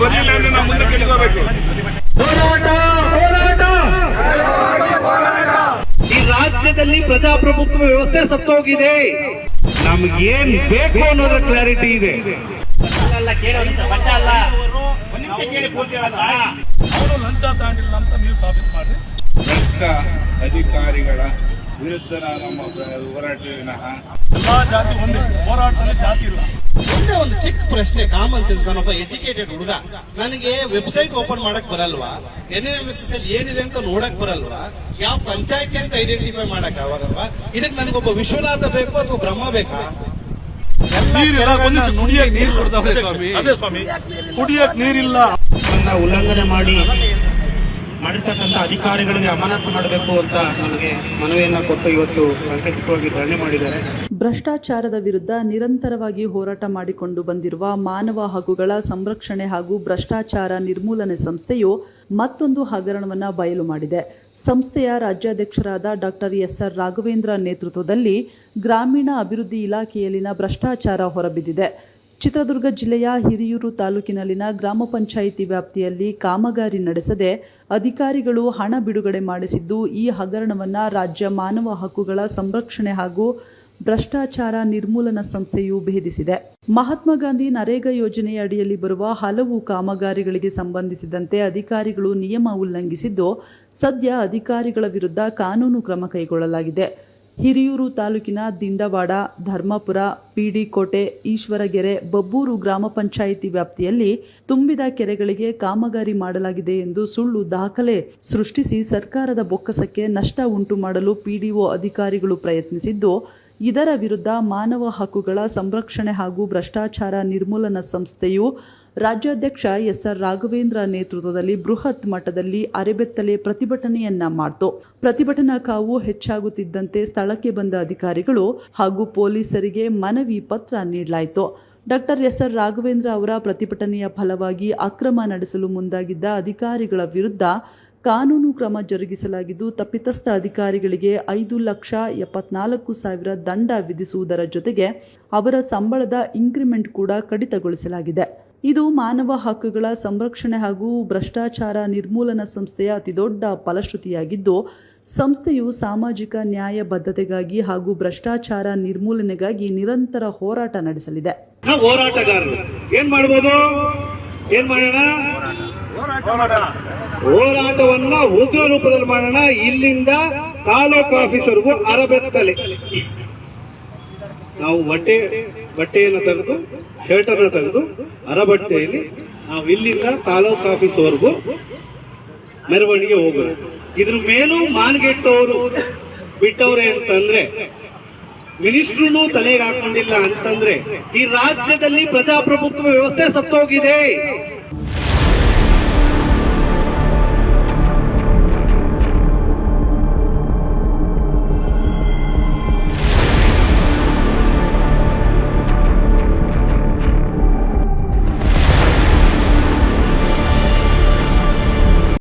ಬರ್ಲಿಲ್ಲ ಅಂದ್ರೆ ನಾವು ಮುಂದೆ ಹೋರಾಟ ಈ ರಾಜ್ಯದಲ್ಲಿ ಪ್ರಜಾಪ್ರಭುತ್ವ ವ್ಯವಸ್ಥೆ ಸತ್ತೋಗಿದೆ. ನಮ್ಗೇನ್ ಬೇಕು ಅನ್ನೋದ್ರ ಕ್ಲಾರಿಟಿ ಇದೆ. ಅವರು ಲಂಚ ತಾಂಡಿಲ್ಲ ಅಂತ ನೀವು ಸಾಬೀತು ಮಾಡ್ರಿ. ಭ್ರಷ್ಟ ಅಧಿಕಾರಿಗಳ ವಿರುದ್ಧ ನಮ್ಮ ಹೋರಾಟ ಎಲ್ಲಾ ಜಾತಿ ಒಂದೇ ಹೋರಾಟದಲ್ಲಿ ಜಾತಿ ಇಲ್ಲ. ಪ್ರಶ್ನೆ ಕಾಮನ್ ಸೆನ್ಸ್ ನಾನೊಬ್ಬ ಎಜುಕೇಟೆಡ್ ಹುಡುಗ. ನನಗೆ ವೆಬ್ಸೈಟ್ ಓಪನ್ ಮಾಡಕ್ ಬರಲ್ವಾ? ಎನ್ ಎಂ ಎಸ್ ಎಸ್ ಅಲ್ಲಿ ಏನಿದೆ ಅಂತ ನೋಡಕ್ ಬರಲ್ವಾ? ಯಾವ ಪಂಚಾಯತಿ ಅಂತ ಐಡೆಂಟಿಫೈ ಮಾಡಕ್ ಆಗಲ್ವಾ? ಇದಕ್ಕೆ ನನಗೊಬ್ಬ ವಿಶ್ವನಾಥ ಬೇಕು ಅಥವಾ ಬ್ರಹ್ಮ ಬೇಕಾ? ಕುಡಿಯಕ್ ನೀರು ಸ್ವಾಮಿ. ಅದೇ ಸ್ವಾಮಿ. ಕುಡಿಯಕ್ ನೀರಿಲ್ಲ. ಉಲ್ಲಂಘನೆ ಮಾಡಿ ಮಾಡಿರ್ತಕ್ಕಂತ ಅಧಿಕಾರಿಗಳಿಗೆ ಅಮಾನತು ಮಾಡಬೇಕು ಅಂತ ನಮಗೆ ಮನವಿಯನ್ನ ಕೊಟ್ಟು ಇವತ್ತು ಸಾಂಕೇತಿಕವಾಗಿ ಧರಣಿ ಮಾಡಿದ್ದಾರೆ. ಭ್ರಷ್ಟಾಚಾರದ ವಿರುದ್ಧ ನಿರಂತರವಾಗಿ ಹೋರಾಟ ಮಾಡಿಕೊಂಡು ಬಂದಿರುವ ಮಾನವ ಹಕ್ಕುಗಳ ಸಂರಕ್ಷಣೆ ಹಾಗೂ ಭ್ರಷ್ಟಾಚಾರ ನಿರ್ಮೂಲನೆ ಸಂಸ್ಥೆಯು ಮತ್ತೊಂದು ಹಗರಣವನ್ನು ಬಯಲು ಮಾಡಿದೆ. ಸಂಸ್ಥೆಯ ರಾಜ್ಯಾಧ್ಯಕ್ಷರಾದ ಡಾಕ್ಟರ್ ಎಸ್ ಆರ್ ರಾಘವೇಂದ್ರ ನೇತೃತ್ವದಲ್ಲಿ ಗ್ರಾಮೀಣ ಅಭಿವೃದ್ಧಿ ಇಲಾಖೆಯಲ್ಲಿನ ಭ್ರಷ್ಟಾಚಾರ ಹೊರಬಿದ್ದಿದೆ. ಚಿತ್ರದುರ್ಗ ಜಿಲ್ಲೆಯ ಹಿರಿಯೂರು ತಾಲೂಕಿನಲ್ಲಿನ ಗ್ರಾಮ ಪಂಚಾಯಿತಿ ವ್ಯಾಪ್ತಿಯಲ್ಲಿ ಕಾಮಗಾರಿ ನಡೆಸದೆ ಅಧಿಕಾರಿಗಳು ಹಣ ಬಿಡುಗಡೆ ಮಾಡಿಸಿದ್ದು ಈ ಹಗರಣವನ್ನು ರಾಜ್ಯ ಮಾನವ ಹಕ್ಕುಗಳ ಸಂರಕ್ಷಣೆ ಹಾಗೂ ಭ್ರಷ್ಟಾಚಾರ ನಿರ್ಮೂಲನಾ ಸಂಸ್ಥೆಯು ಭೇದಿಸಿದೆ. ಮಹಾತ್ಮ ಗಾಂಧಿ ನರೇಗಾ ಯೋಜನೆಯ ಅಡಿಯಲ್ಲಿ ಬರುವ ಹಲವು ಕಾಮಗಾರಿಗಳಿಗೆ ಸಂಬಂಧಿಸಿದಂತೆ ಅಧಿಕಾರಿಗಳು ನಿಯಮ ಉಲ್ಲಂಘಿಸಿದ್ದು, ಸದ್ಯ ಅಧಿಕಾರಿಗಳ ವಿರುದ್ಧ ಕಾನೂನು ಕ್ರಮ ಕೈಗೊಳ್ಳಲಾಗಿದೆ. ಹಿರಿಯೂರು ತಾಲೂಕಿನ ದಿಂಡವಾಡ, ಧರ್ಮಪುರ, ಪಿಡಿಕೋಟೆ, ಈಶ್ವರಗೆರೆ, ಬಬ್ಬೂರು ಗ್ರಾಮ ಪಂಚಾಯಿತಿ ವ್ಯಾಪ್ತಿಯಲ್ಲಿ ತುಂಬಿದ ಕೆರೆಗಳಿಗೆ ಕಾಮಗಾರಿ ಮಾಡಲಾಗಿದೆ ಎಂದು ಸುಳ್ಳು ದಾಖಲೆ ಸೃಷ್ಟಿಸಿ ಸರ್ಕಾರದ ಬೊಕ್ಕಸಕ್ಕೆ ನಷ್ಟ ಉಂಟು ಮಾಡಲು ಪಿಡಿಒ ಅಧಿಕಾರಿಗಳು ಪ್ರಯತ್ನಿಸಿದ್ದು ಇದರ ವಿರುದ್ಧ ಮಾನವ ಹಕ್ಕುಗಳ ಸಂರಕ್ಷಣೆ ಹಾಗೂ ಭ್ರಷ್ಟಾಚಾರ ನಿರ್ಮೂಲನಾ ಸಂಸ್ಥೆಯು ರಾಜ್ಯಾಧ್ಯಕ್ಷ ಎಸ್ ಆರ್ ರಾಘವೇಂದ್ರ ನೇತೃತ್ವದಲ್ಲಿ ಬೃಹತ್ ಮಟ್ಟದಲ್ಲಿ ಅರೆಬೆತ್ತಲೆ ಪ್ರತಿಭಟನೆಯನ್ನ ಮಾಡಿತು. ಪ್ರತಿಭಟನಾ ಕಾವು ಹೆಚ್ಚಾಗುತ್ತಿದ್ದಂತೆ ಸ್ಥಳಕ್ಕೆ ಬಂದ ಅಧಿಕಾರಿಗಳು ಹಾಗೂ ಪೊಲೀಸರಿಗೆ ಮನವಿ ಪತ್ರ ನೀಡಲಾಯಿತು. ಡಾಕ್ಟರ್ ಎಸ್ ಆರ್ ರಾಘವೇಂದ್ರ ಅವರ ಪ್ರತಿಭಟನೆಯ ಫಲವಾಗಿ ಅಕ್ರಮ ನಡೆಸಲು ಮುಂದಾಗಿದ್ದ ಅಧಿಕಾರಿಗಳ ವಿರುದ್ಧ ಕಾನೂನು ಕ್ರಮ ಜರುಗಿಸಲಾಗಿದ್ದು, ತಪ್ಪಿತಸ್ಥ ಅಧಿಕಾರಿಗಳಿಗೆ ಐದು ಲಕ್ಷ ಎಪ್ಪತ್ನಾಲ್ಕು ಸಾವಿರ ದಂಡ ವಿಧಿಸುವುದರ ಜೊತೆಗೆ ಅವರ ಸಂಬಳದ ಇನ್ಕ್ರಿಮೆಂಟ್ ಕೂಡ ಕಡಿತಗೊಳಿಸಲಾಗಿದೆ. ಇದು ಮಾನವ ಹಕ್ಕುಗಳ ಸಂರಕ್ಷಣೆ ಹಾಗೂ ಭ್ರಷ್ಟಾಚಾರ ನಿರ್ಮೂಲನಾ ಸಂಸ್ಥೆಯ ಅತಿದೊಡ್ಡ ಫಲಶ್ರುತಿಯಾಗಿದ್ದು, ಸಂಸ್ಥೆಯು ಸಾಮಾಜಿಕ ನ್ಯಾಯ ಬದ್ಧತೆಗಾಗಿ ಹಾಗೂ ಭ್ರಷ್ಟಾಚಾರ ನಿರ್ಮೂಲನೆಗಾಗಿ ನಿರಂತರ ಹೋರಾಟ ನಡೆಸಲಿದೆ. ನಾವು ಹೋರಾಟಗಾರರು. ಏನ್ ಮಾಡ್ಬೋದು? ಏನ್ ಮಾಡೋಣ? ಹೋರಾಟವನ್ನ ಉಗ್ರ ರೂಪದಲ್ಲಿ ಮಾಡೋಣ. ಇಲ್ಲಿಂದ ತಾಲೂಕು ಆಫೀಸರ್ಗೂ ಅರಬೆತ್ತಲೆ. ನಾವು ಬಟ್ಟೆ, ಬಟ್ಟೆಯನ್ನು ತೆಗೆದು ಶರ್ಟ್ ಅನ್ನು ತೆಗೆದು, ಅರಬಟ್ಟೆಯಲ್ಲಿ ನಾವು ಇಲ್ಲಿಂದ ತಾಲೂಕು ಆಫೀಸ್ವರೆಗೂ ಮೆರವಣಿಗೆ ಹೋಗೋಣ. ಇದ್ರ ಮೇಲೂ ಮಾನ್ಗೆಟ್ಟವರು ಬಿಟ್ಟವ್ರೆ ಅಂತಂದ್ರೆ ಮಿನಿಸ್ಟ್ರುನು ತಲೆಗೆ ಹಾಕೊಂಡಿಲ್ಲ ಅಂತಂದ್ರೆ ಈ ರಾಜ್ಯದಲ್ಲಿ ಪ್ರಜಾಪ್ರಭುತ್ವ ವ್ಯವಸ್ಥೆ ಸತ್ತೋಗಿದೆ.